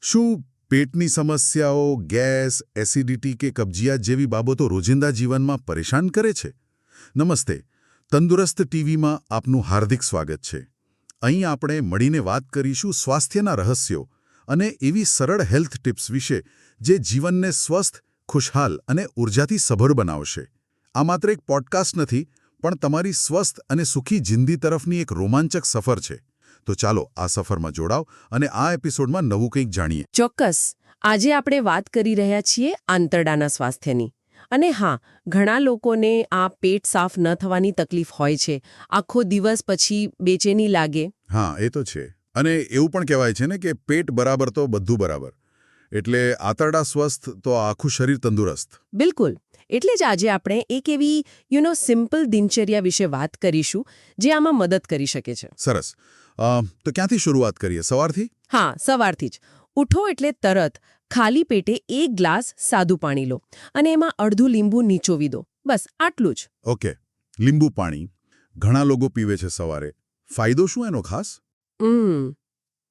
શું પેટની સમસ્યાઓ, ગેસ, એસિડિટી કે કબજિયાત જેવી બાબતો રોજિંદા જીવનમાં પરેશાન કરે છે? નમસ્તે, તંદુરસ્ત ટીવીમાં આપનું હાર્દિક સ્વાગત છે. અહીં આપણે મળીને વાત કરીશું સ્વાસ્થ્યના રહસ્યો અને એવી સરળ હેલ્થ ટિપ્સ વિશે જે જીવનને સ્વસ્થ, ખુશહાલ અને ઉર્જાથી સભર બનાવશે. આ માત્ર એક પોડકાસ્ટ નથી, પણ તમારી સ્વસ્થ અને સુખી જિંદગી તરફની એક રોમાંચક સફર છે. તો ચાલો આ સફરમાં જોડાવ અને આ એપિસોડમાં નવું કંઈક જાણીએ. ચોક્કસ. આજે આપણે વાત કરી રહ્યા છીએ આંતરડાના સ્વાસ્થ્યની. અને હા ઘણા લોકોને આ પેટ સાફ ન થવાની તકલીફ હોય છે. આખો દિવસ પછી બેચેની લાગે. હા એ તો છે. અને એવું પણ કહેવાય છે ને કે પેટ બરાબર તો બધું બરાબર. એટલે આંતરડા સ્વસ્થ તો આખું શરીર તંદુરસ્ત. બિલકુલ. એટલે જ આજે આપણે એક એવી યુ નો સિમ્પલ દિનચર્યા વિશે વાત કરીશું જે આમાં મદદ કરી શકે છે. સરસ. તો ક્યાંથી શરૂઆત કરીએ? સવારથી? હા સવારથી જ. ઉઠો એટલે તરત. ખાલી પેટે એક ગ્લાસ સાદું પાણી લો અને એમાં અડધું લીંબુ નીચોવી દો. બસ આટલું જ. ઓકે. લીંબુ પાણી. ઘણા લોકો પીવે છે સવારે. ફાયદો શું એનો ખાસ?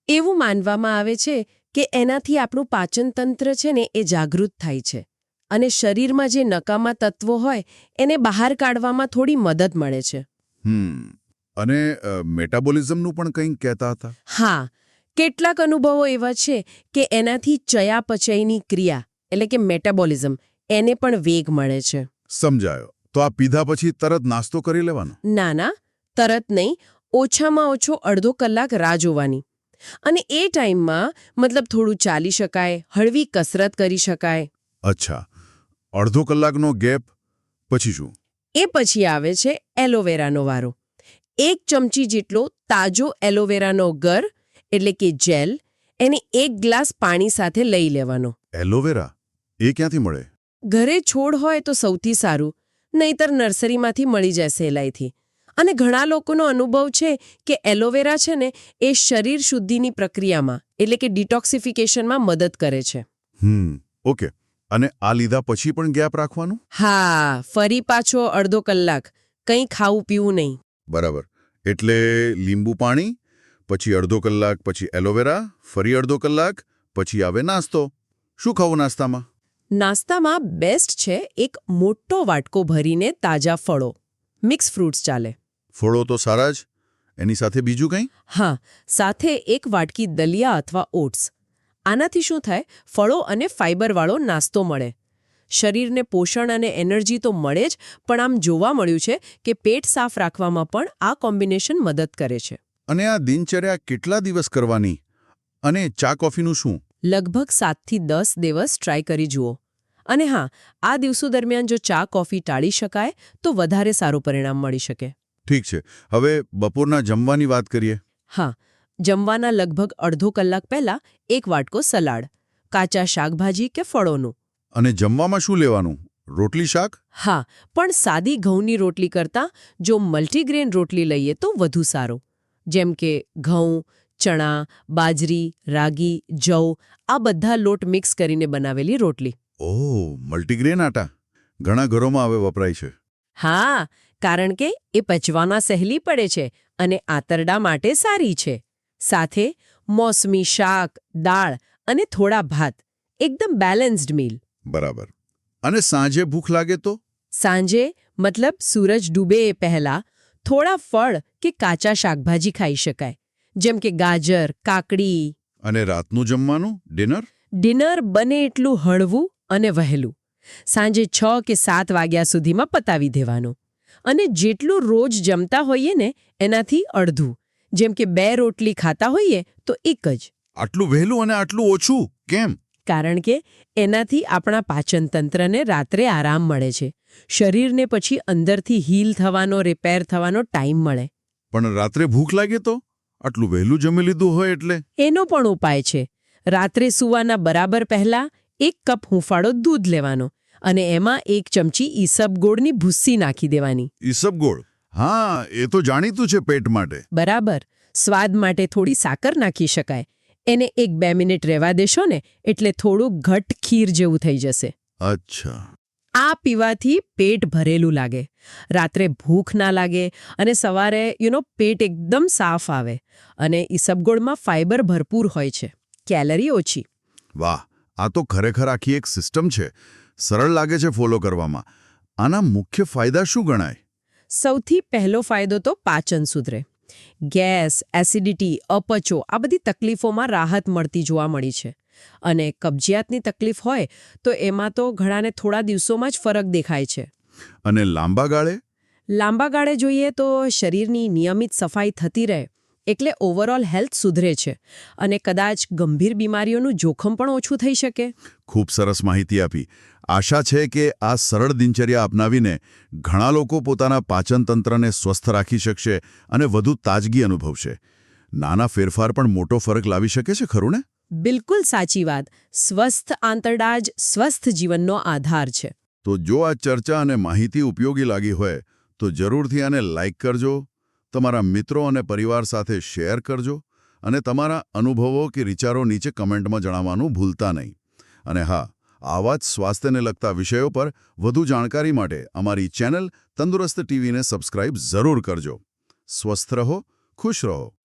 એવું માનવામાં આવે છે કે એનાથી આપણું પાચનતંત્ર છે ને એ જાગૃત થાય છે. અને શરીરમાં જે નકામા તત્વો હોય એને બહાર કાઢવામાં થોડી મદદ મળે છે. હમ. અને મેટાબોલિઝમનું પણ કંઈક કહેતા હતા? હા. કેટલાક અનુભવો એવા છે કે એનાથી ચયાપચયની ક્રિયા એટલે કે મેટાબોલિઝમ એને પણ વેગ મળે છે. સમજાયો. તો આ પીધા પછી તરત નાસ્તો કરી લેવાનો? ના ના. તરત નહીં. ઓછામાં ઓછો અડધો કલાક રાહ જોવાની. અને એ ટાઈમમાં મતલબ થોડું ચાલી શકાય હળવી કસરત કરી શકાય. અચ્છા. અડધો કલાકનો ગેપ પછી શું? એ પછી આવે છે એલોવેરાનો વારો. એક ચમચી જેટલો તાજો એલોવેરાનો ગર એટલે કે જેલ એને એક ગ્લાસ પાણી સાથે લઈ લેવાનો. એલોવેરા? એ ક્યાંથી મળે? ઘરે છોડ હોય તો સૌથી સારું નહીતર નર્સરીમાંથી મળી જાય સહેલાઈથી. અને ઘણા લોકોનો અનુભવ છે કે એલોવેરા છે ને એ શરીર શુદ્ધિની પ્રક્રિયામાં એટલે કે ડિટોક્સિફિકેશનમાં મદદ કરે છે. Hmm okay. અને આ લીધા પછી પણ ગેપ રાખવાનું? હા ફરી પાછો અડધો કલાક કંઈ ખાવું પીવું નહીં. બરાબર. એટલે લીંબુ પાણી પછી અડધો કલાક પછી એલોવેરા ફરી અડધો કલાક પછી આવે નાસ્તો. શું ખાવું નાસ્તામાં? નાસ્તામાં બેસ્ટ છે એક મોટો વાટકો ભરીને તાજા ફળો. મિક્સ ફ્રૂટ્સ ચાલે. ફળો તો સારા જ. એની સાથે બીજું કંઈ? હા સાથે એક વાટકી દલિયા અથવા ઓટ્સ. આનાથી શું થાય? ફળો અને ફાઇબરવાળો નાસ્તો મળે. શરીરને પોષણ અને એનર્જી તો મળે જ પણ આમ જોવા મળ્યું છે કે પેટ સાફ રાખવામાં પણ આ કોમ્બિનેશન મદદ કરે છે. અને આ દિનચર્યા કેટલા દિવસ કરવાની? અને ચા કોફીનું શું? લગભગ સાતથી દસ દિવસ ટ્રાય કરી જુઓ. અને હા આ દિવસો દરમિયાન જો ચા કોફી ટાળી શકાય તો વધારે સારું પરિણામ મળી શકે. ઠીક છે. હવે બપોરના જમવાની વાત કરીએ. હા જમવાના લગભગ અડધો કલાક પહેલા એક વાટકો સલાડ કાચા શાકભાજી કે ફળોનું. અને જમવામાં શું લેવાનું? રોટલી શાક? હા પણ સાદી ઘઉંની રોટલી કરતાં જો મલ્ટીગ્રેન રોટલી લઈએ તો વધુ સારો. જેમ કે ઘઉં ચણા બાજરી રાગી જવ આ બધા લોટ મિક્સ કરીને બનાવેલી રોટલી. ઓહ મલ્ટીગ્રેન આટા. ઘણા ઘરોમાં હવે વપરાય છે. હા કારણ કે એ પચવામાં સહેલી પડે છે અને આંતરડા માટે સારી છે. સાથે મોસમી શાક દાળ અને થોડા ભાત. એકદમ બેલેન્સ્ડ મીલ. બરાબર. અને સાંજે ભૂખ લાગે તો? સાંજે મતલબ સૂરજ ડૂબે એ પહેલા થોડા ફળ કે કાચા શાકભાજી ખાઈ શકાય. જેમ કે ગાજર કાકડી. અને રાતનું જમવાનું? ડિનર? ડિનર બને એટલું હળવું અને વહેલું. સાંજે છ કે સાત વાગ્યા સુધીમાં પતાવી દેવાનું. અને જેટલું રોજ જમતા હોઈએ ને એનાથી અડધું. જેમ કે બે રોટલી ખાતા હોઈએ તો એક જ. આટલું વહેલું અને આટલું ઓછું? કેમ? કારણ કે એનાથી આપણા પાચનતંત્રને રાત્રે આરામ મળે છે. શરીરને પછી અંદરથી હીલ થવાનો રિપેર થવાનો ટાઈમ મળે. પણ રાત્રે ભૂખ લાગે તો? આટલું વહેલું જમી લીધું હોય એટલે? એનો પણ ઉપાય છે. રાત્રે સૂવાના બરાબર પહેલા એક કપ હૂંફાળો દૂધ લેવાનો અને એમાં એક ચમચી ઈસબગોળની ભૂસ્સી નાખી દેવાની. ઈસબગોળ હા એ તો જાણીતું છે પેટ માટે. બરાબર. સ્વાદ માટે થોડી સાકર નાખી શકાય. એને એક બે મિનિટ રહેવા દેશો ને એટલે થોડું ઘટ ખીર જેવું થઈ જશે. અચ્છા. આ પીવાથી પેટ ભરેલું લાગે. રાત્રે ભૂખ ના લાગે અને સવારે યુનો પેટ એકદમ સાફ આવે અને ઈસબગોળમાં ફાઇબર ભરપૂર હોય છે. કેલરી ઓછી. વાહ આ તો ખરેખર આખી એક સિસ્ટમ છે. સરળ લાગે છે ફોલો કરવામાં. આના મુખ્ય ફાયદા શું ગણાય? સૌથી પહેલો ફાયદો તો પાચન સુધરે. ગેસ એસિડિટી અપચો આ બધી તકલીફોમાં રાહત મળતી જોવા મળી છે. અને કબજિયાતની તકલીફ હોય તો એમાં તો ઘણાને થોડા દિવસોમાં જ ફરક દેખાય છે. અને લાંબા ગાળે? લાંબા ગાળે જોઈએ તો શરીરની નિયમિત સફાઈ થતી રહે એટલે ઓવરઓલ હેલ્થ સુધરે છે અને કદાચ ગંભીર બીમારીઓનું જોખમ પણ ઓછું થઈ શકે. ખૂબ સરસ માહિતી આપી. આશા છે કે આ સરળ દિનચર્યા અપનાવીને ઘણા લોકો પોતાના પાચનતંત્રને સ્વસ્થ રાખી શકશે અને વધુ તાજગી અનુભવશે. નાના ફેરફાર પણ મોટો ફરક લાવી શકે છે ખરું ને? બિલકુલ સાચી વાત. સ્વસ્થ આંતરડા જ સ્વસ્થ જીવનનો આધાર છે. તો જો આ ચર્ચા અને માહિતી ઉપયોગી લાગી હોય તો જરૂરથી આને લાઇક કરજો તમારા મિત્રો અને પરિવાર સાથે શેર કરજો અને તમારા અનુભવો કે વિચારો નીચે કમેન્ટમાં જણાવવાનું ભૂલતા નહીં. અને હા આવા જ સ્વાસ્થ્યને લગતા વિષયો પર વધુ જાણકારી માટે અમારી ચેનલ તંદુરસ્ત ટીવીને સબસ્ક્રાઇબ જરૂર કરજો. સ્વસ્થ રહો, ખુશ રહો.